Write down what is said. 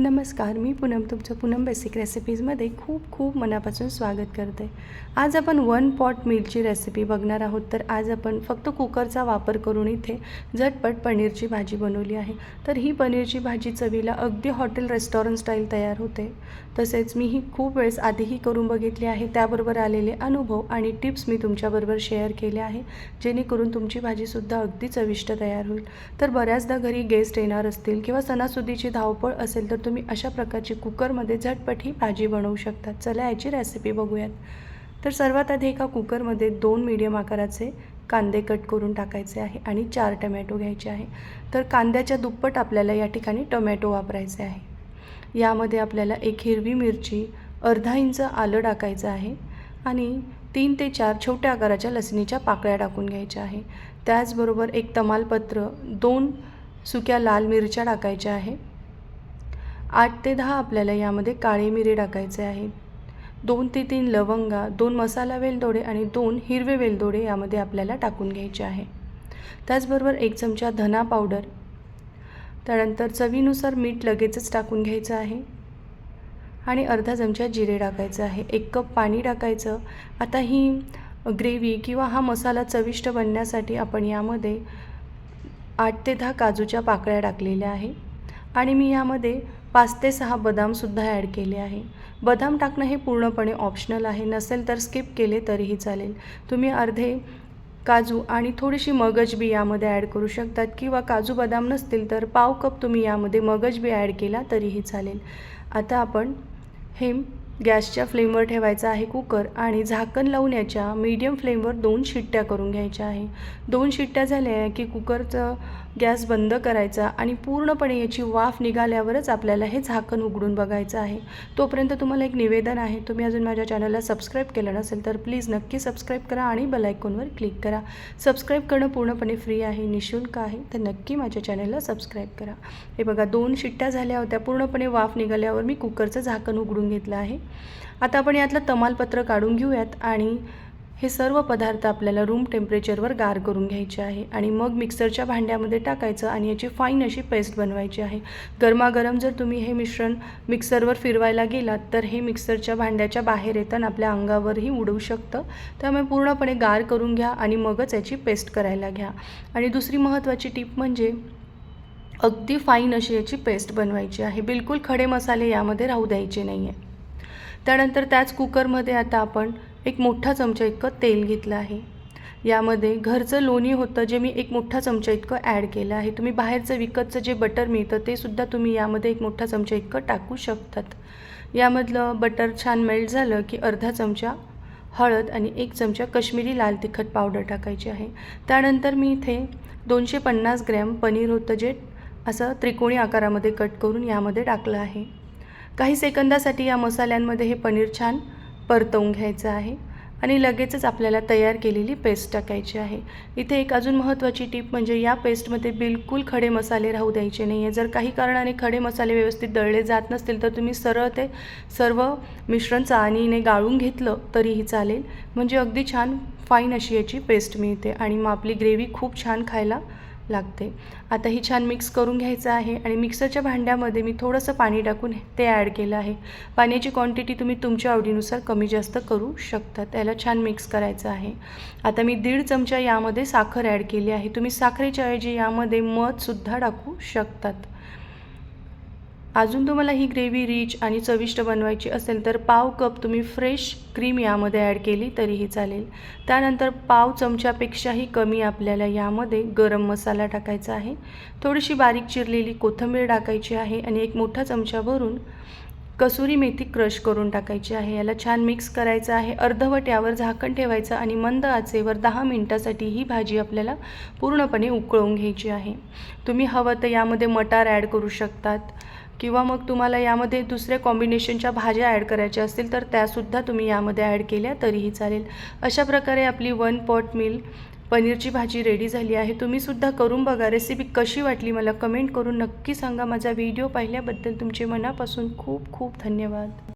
नमस्कार मी पूनम तुमचं पूनम बेसिक रेसिपीजमध्ये खूप खूप मनापासून स्वागत करते. आज आपण वन पॉट मीलची रेसिपी बघणार आहोत तर आज आपण फक्त कुकरचा वापर करून इथे झटपट पनीरची भाजी बनवली आहे. तर ही पनीरची भाजी चवीला अगदी हॉटेल रेस्टॉरंट स्टाईल तयार होते. तसेच मी ही खूप वेळेस आधीही करून बघितली आहे. त्याबरोबर आलेले अनुभव आणि टिप्स मी तुमच्याबरोबर शेअर केले आहे जेणेकरून तुमची भाजीसुद्धा अगदी चविष्ट तयार होईल. तर बऱ्याचदा घरी गेस्ट येणार असतील किंवा सणासुदीची धावपळ असेल तर तुम्ही अशा प्रकारची कुकरमध्ये झटपट ही भाजी बनवू शकता. चला याची रेसिपी बघूयात. तर सर्वात आधी एका कुकरमध्ये दोन मीडियम आकाराचे कांदे कट करून टाकायचे आहे आणि चार टमॅटो घ्यायचे आहे. तर कांद्याच्या दुप्पट आपल्याला या ठिकाणी टोमॅटो वापरायचे आहे. यामध्ये आपल्याला एक हिरवी मिरची अर्धा इंच आलं टाकायचं आहे आणि तीन ते चार छोट्या आकाराच्या लसणीच्या पाकळ्या टाकून घ्यायच्या आहे. त्याचबरोबर एक तमालपत्र दोन सुक्या लाल मिरच्या टाकायच्या आहे. आठ ते दहा आपल्याला यामध्ये काळे मिरे टाकायचे आहेत दोन ते तीन लवंगा दोन मसाला वेलदोडे आणि दोन हिरवे वेलदोडे यामध्ये आपल्याला टाकून घ्यायचे आहे. त्याचबरोबर एक चमचा धना पावडर. त्यानंतर चवीनुसार मीठ लगेचच टाकून घ्यायचं आहे. आणि अर्धा चमचा जिरे टाकायचं आहे. एक कप पाणी टाकायचं. आता ही ग्रेव्ही किंवा हा मसाला चविष्ट बनण्यासाठी आपण यामध्ये आठ ते दहा काजूच्या पाकळ्या टाकलेल्या आहे. आणि मी यामध्ये पाच ते सहा बदामसुद्धा ॲड केले आहे. बदाम टाकणं हे पूर्णपणे ऑप्शनल आहे. नसेल तर स्किप केले तरीही चालेल. तुम्ही अर्धे काजू आणि थोडीशी मगज बी यामध्ये ॲड करू शकतात किंवा काजू बदाम नसतील तर पाव कप तुम्ही यामध्ये मगज बी ॲड केला तरीही चालेल. आता आपण हे गॅसच्या फ्लेमवर ठेवायचं आहे कुकर आणि झाकण लावून याच्या मीडियम फ्लेमवर दोन शिट्ट्या करून घ्यायच्या आहे. दोन शिट्ट्या झाल्या की कुकरचं गॅस बंद करायचा आणि पूर्णपणे याची वाफ निघाल्यावरच आपल्याला हे झाकण उघडून बघायचं आहे. तोपर्यंत तुम्हाला एक निवेदन आहे. तुम्ही अजून माझ्या चॅनलला सबस्क्राईब केलं नसेल तर प्लीज नक्की सबस्क्राईब करा आणि बेलायकॉनवर क्लिक करा. सबस्क्राईब करणं पूर्णपणे फ्री आहे निशुल्क आहे तर नक्की माझ्या चॅनलला सबस्क्राईब करा. हे बघा दोन शिट्ट्या झाल्या होत्या. पूर्णपणे वाफ निघाल्यावर मी कुकरचं झाकण उघडून घेतलं आहे. आता आपण यातलं तमालपत्र काढून घेऊयात आणि हे सर्व पदार्थ आपल्याला रूम टेम्परेचरवर गार करून घ्यायचे आहे आणि मग मिक्सरच्या भांड्यामध्ये टाकायचं आणि याची फाईन अशी पेस्ट बनवायची आहे. गरमागरम जर तुम्ही हे मिश्रण मिक्सरवर फिरवायला गेलात तर हे मिक्सरच्या भांड्याच्या बाहेर येताना आपल्या अंगावरही उडवू शकतं. त्यामुळे पूर्णपणे गार करून घ्या आणि मगच याची पेस्ट करायला घ्या. आणि दुसरी महत्त्वाची टीप म्हणजे अगदी फाईन अशी याची पेस्ट बनवायची आहे. बिलकुल खडे मसाले यामध्ये राहू द्यायचे नाही आहे त्यानंतर त्याच कुकरमध्ये आता आपण एक मोठा चमचा इतकं तेल घेतलं आहे. यामध्ये घरचं लोणी होतं जे मी एक मोठा चमचा इतकं ॲड केलं आहे. तुम्ही बाहेरचं विकतचं जे बटर मिळतं ते सुद्धा तुम्ही यामध्ये एक मोठा चमचा इतकं टाकू शकतात. यामधलं बटर छान मेल्ट झालं की अर्धा चमचा हळद आणि एक चमचा कश्मीरी लाल तिखट पावडर टाकायची आहे. त्यानंतर मी इथे दोनशे पन्नास ग्रॅम पनीर होतं जे असं त्रिकोणी आकारामध्ये कट करून यामध्ये टाकलं आहे. काही सेकंदासाठी या मसाल्यांमध्ये हे पनीर छान परतवून घ्यायचं आहे आणि लगेचच आपल्याला तयार केलेली पेस्ट टाकायची आहे. इथे एक अजून महत्त्वाची टीप म्हणजे या पेस्टमध्ये बिलकुल खडे मसाले राहू द्यायचे नाही आहे जर काही कारणाने खडे मसाले व्यवस्थित दळले जात नसतील तर तुम्ही सरळ ते सर्व मिश्रण चाळणीने गाळून घेतलं तरीही चालेल. म्हणजे अगदी छान फाईन अशी याची पेस्ट मिळते आणि मग आपली ग्रेव्ही खूप छान खायला लागते. आता ही छान मिक्स करून घ्यायचं आहे आणि मिक्सरच्या भांड्यामध्ये मी थोडंसं पाणी टाकून ते ॲड केलं आहे. पाण्याची क्वांटिटी तुम्ही तुमच्या आवडीनुसार कमी जास्त करू शकता. त्याला छान मिक्स करायचं आहे. आता मी दीड चमचा यामध्ये साखर ॲड केली आहे. तुम्ही साखरेच्या ऐवजी यामध्ये मधसुद्धा टाकू शकतात. अजून तुम्हाला ही ग्रेव्ही रिच आणि चविष्ट बनवायची असेल तर पाव कप तुम्ही फ्रेश क्रीम यामध्ये ॲड केली तरीही चालेल. त्यानंतर पाव चमच्यापेक्षाही कमी आपल्याला यामध्ये गरम मसाला टाकायचा आहे. थोडीशी बारीक चिरलेली कोथिंबीर टाकायची आहे आणि एक मोठा चमचा भरून कसुरी मेथी क्रश करून टाकायची आहे. याला छान मिक्स करायचं आहे. अर्धवट यावर झाकण ठेवायचं आणि मंद आचेवर दहा मिनटासाठी ही भाजी आपल्याला पूर्णपणे उकळवून घ्यायची आहे. तुम्ही हवं तर यामध्ये मटार ॲड करू शकतात. किंवा मग तुम्हाला यामध्ये दुसऱ्या कॉम्बिनेशनच्या भाज्या ॲड करायच्या असतील तर त्यासुद्धा तुम्ही यामध्ये ॲड केल्या तरीही चालेल. अशा प्रकारे आपली वन पॉट मील पनीरची भाजी रेडी झाली आहे. तुम्हीसुद्धा करून बघा रेसिपी कशी वाटली मला कमेंट करून नक्की सांगा. माझा व्हिडिओ पाहिल्याबद्दल तुमचे मनापासून खूप खूप धन्यवाद.